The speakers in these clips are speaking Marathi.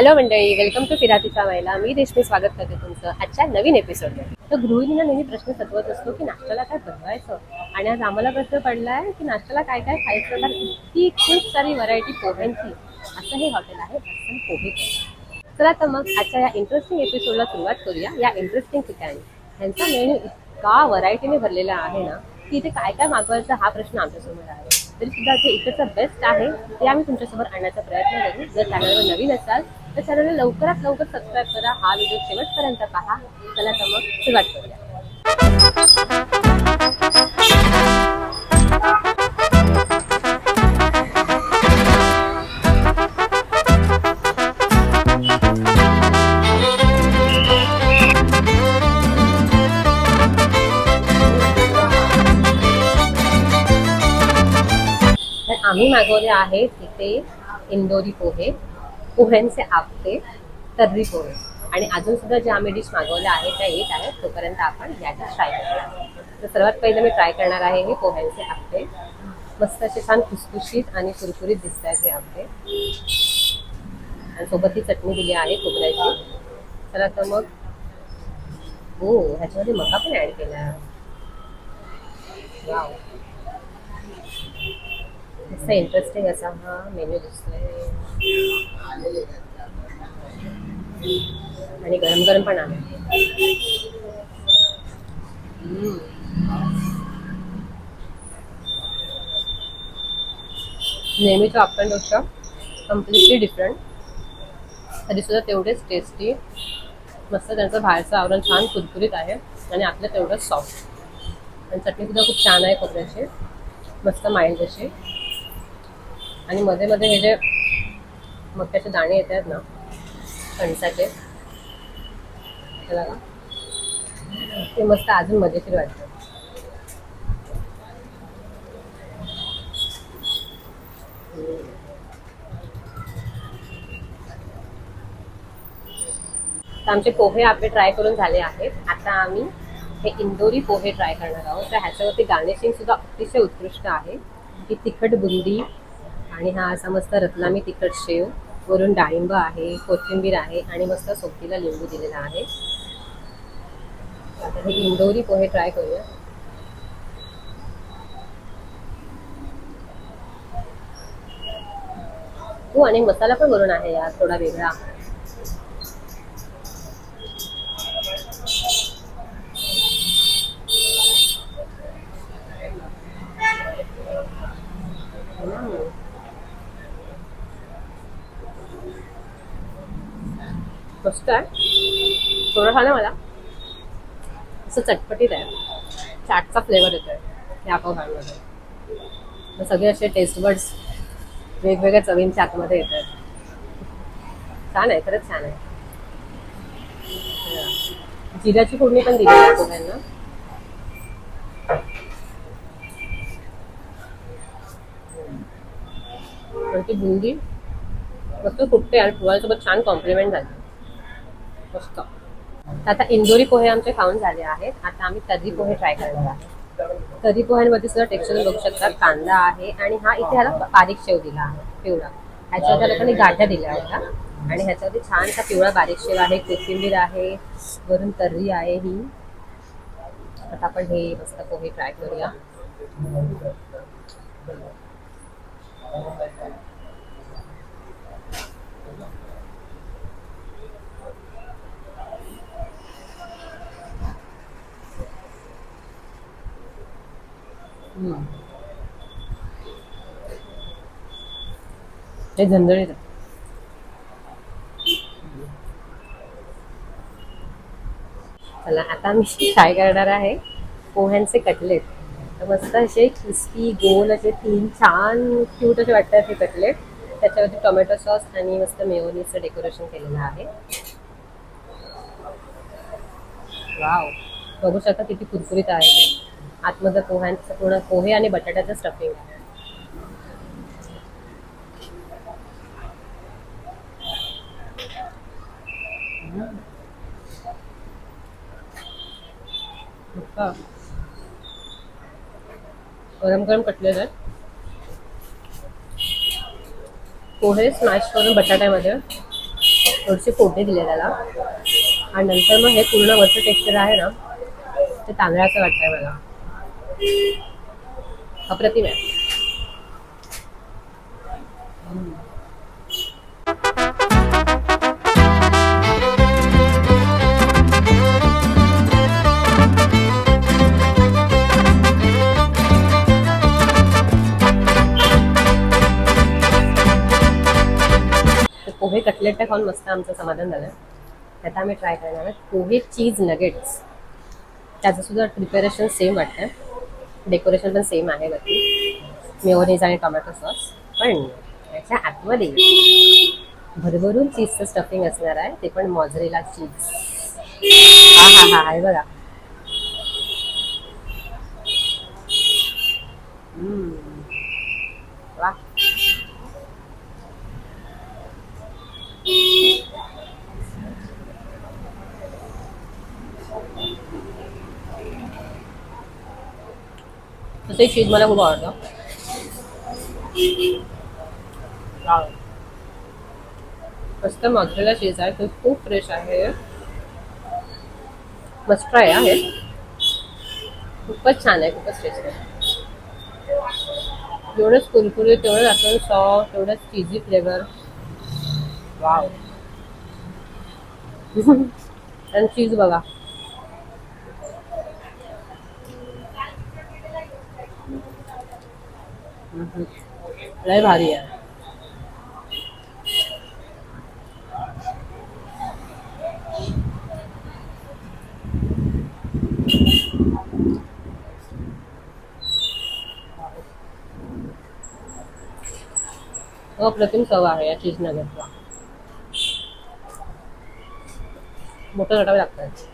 हॅलो मंडळी वेलकम टू फिरातीचा महिला मी रेशमी स्वागत करते तुमचं आजच्या नवीन एपिसोडमध्ये तर गृहिणींना नेहमी प्रश्न सतवत असतो की नाश्त्याला काय बनवायचं? आणि आज आम्हाला प्रश्न पडलाय की नाश्त्याला काय काय खायचं? तर इतकी खूप सारी व्हरायटी पोह्यांची असं हे हॉटेल आहे पोहे चला तर मग आजच्या या इंटरेस्टिंग एपिसोडला सुरुवात करूया. या इंटरेस्टिंग ठिकाणी. ह्यांचा मेन्यू इतका व्हरायटीने भरलेला आहे ना की इथे काय काय मागवायचं हा प्रश्न आमच्यासमोर आहे. तरी सुद्धा जे इकडचं बेस्ट आहे ते आम्ही तुमच्यासमोर आणण्याचा प्रयत्न करू. जर चॅनलवर नवीन असाल तर चॅनलला लवकरात लवकर सबस्क्राईब करा. हा व्हिडिओ शेवटपर्यंत पहा. चला तर मग सुरुवात करूया. आम्ही मागवले आहे तिथे इंदोरी पोहे पोह्यांचे आपटे तर्री पोहे. आणि अजून सुद्धा ज्या आम्ही डिश मागवल्या आहेत त्या येत आहेत तोपर्यंत आपण या डिश ट्राय करणार तर सर्वात पहिले मी ट्राय करणार आहे हे पोह्यांचे आपटे. मस्त असे छान खुसखुशीत आणि कुरकुरीत दिसत आहेत हे आपटे. आणि सोबत ही चटणी दिली आहे खोबऱ्याची. तर आता मग. हो ह्याच्यामध्ये मका पण ॲड केला. आहे वाव असा इंटरेस्टिंग असा हा मेन्यू दिसतोय. आणि गरम गरम पण आहे हम्म. आपण डोसा कम्प्लिटली डिफरंट तरी सुद्धा तेवढेच टेस्टी मस्त त्यांचं बाहेरचं आवरण छान कुरकुरीत आहे आणि आपलं तेवढंच सॉफ्ट आणि चटणी सुद्धा खूप छान आहे खोबऱ्याची. मस्त माइंड अशी. आणि मध्ये मध्ये हे जे मक्याचे दाणे येत आहेत ना कणसाचे ते मस्त अजून मजेशीर वाटतं तर आमचे पोहे आपले ट्राय करून झाले आहेत. आता आम्ही हे इंदोरी पोहे ट्राय करणार आहोत. तर ह्याच्यावरती गार्निशिंग सुद्धा अतिशय उत्कृष्ट आहे. ही तिखट बुंदी आणि हा असा मस्त रतलामी तिखट शेव वरून डाळिंब आहे कोथिंबीर आहे आणि मस्त सोबतीला लिंबू दिलेला आहे. आता हे इंदोरी पोहे ट्राय करूया. हो आणि मसाला पण वरून आहे यार थोडा वेगळा हम्म. मस्त आहे थोडं खाणं मला. असं चटपटीत आहे. चाटचा फ्लेवर येतोय. या पोह्यांमध्ये सगळे असे टेस्ट बर्ड्स वेगवेगळ्या चवींच्या आतमध्ये येत आहेत छान आहे खरंच छान आहे. जिऱ्याची फोडणी पण दिली आहे पोह्यांना ती बुंदी मस्त फुटते आणि सोबत छान कॉम्प्लिमेंट झाली. मस्त आता इंदोरी पोहे आमचे खाऊन झाले आहेत. आता आम्ही तर्री पोहे ट्राय करणार आहोत? तर्री पोह्यांमध्ये सुद्धा टेक्स्चर बघू शकतात कांदा आहे आणि हा इथे ह्याला बारीक शेव दिला आहे पिवळा. ह्याच्यावर लोकांनी गाठ्या दिल्या होत्या आणि ह्याच्यावरती छान असा पिवळा बारीक शेव आहे कोथिंबीर आहे वरून तर्री आहे ही. आता आपण हे मस्त पोहे ट्राय करूया. हे झणझणीत चला आता मी काय करणार आहे? पोह्यांचे कटलेट. तर मस्त असे क्रिस्पी गोल असे तीन छान क्यूट असे वाटतात हे कटलेट. त्याच्यावरती टोमॅटो सॉस आणि मस्त मेयोनीजचं डेकोरेशन केलेलं आहे. वाव बघू शकता किती कुरकुरीत आहे. ते. आतमध्ये पोह्यांचं पूर्ण पोहे आणि बटाट्याचं स्टफिंग आहे गरम गरम कटले आहेत पोहे स्मॅश करून बटाट्यामध्ये. थोडीशी फोडणी दिली त्याला. आणि नंतर मग हे पूर्ण वरचं टेक्स्चर आहे ना ते तांदळाचं वाटतंय मला. अप्रतिम आहे. पोहे कटलेट खाऊन मस्त आमचं समाधान झालं. आता आम्ही ट्राय करणार आहे पोहे चीज नगेट्स त्याचं सुद्धा प्रिपेरेशन सेम वाटतं डेकोरेशन पण सेम आहे वरती. मेओनीज आणि टोमॅटो सॉस. पण याच्या आतमध्ये भरभरून चीजचं स्टफिंग असणार आहे. ते पण मॉझरेला चीज हा हा हा आहे बघा. ते चीज मला खूप आवडतं. वाव. मस्त मॉझरेला चीज आहे तो खूप फ्रेश आहे. मस्त ट्राय आहे. खूपच छान आहे खूपच टेस्ट आहे. जेवढंच कुरकुरे तेवढंच आपण सॉफ्ट तेवढंच चीजी फ्लेवर वाव आणि चीज बघा. लय भारी आहे. हो, अप्रतिम चव आहे या चीज नगरचा मोठं घटावे लागतात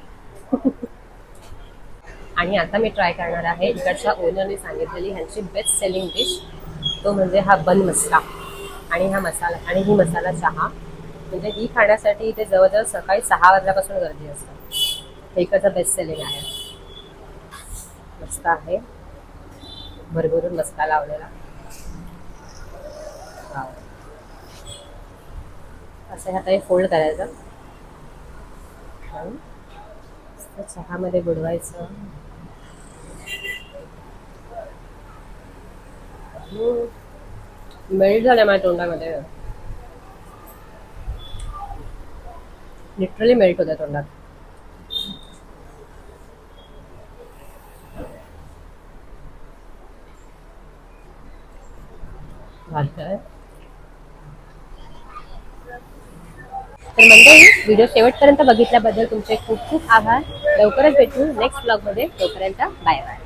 आणि आता मी ट्राय करणार आहे. इकडच्या ओनरने सांगितलेली ह्यांची बेस्ट सेलिंग डिश तो म्हणजे हा बन मसाला. आणि हा मसाला आणि ही मसाला चहा. म्हणजे ही खाण्यासाठी इथे जवळजवळ सकाळी सहा वाजल्यापासून गर्दी असते. हे इकडचं बेस्ट सेलिंग आहे. मस्त आहे. भरभरून मसाला लावलेला. असं आता हे फोल्ड करायचं. चहामध्ये बुडवायचं. मेल्ट झाल्या माझ्या तोंडामध्ये. लिटरली मेल्ट होत्या तोंडात. तर म्हणजे व्हिडिओ शेवटपर्यंत बघितल्याबद्दल तुमचे खूप खूप आभार. लवकरच भेटू नेक्स्ट ब्लॉगमध्ये तोपर्यंत बाय बाय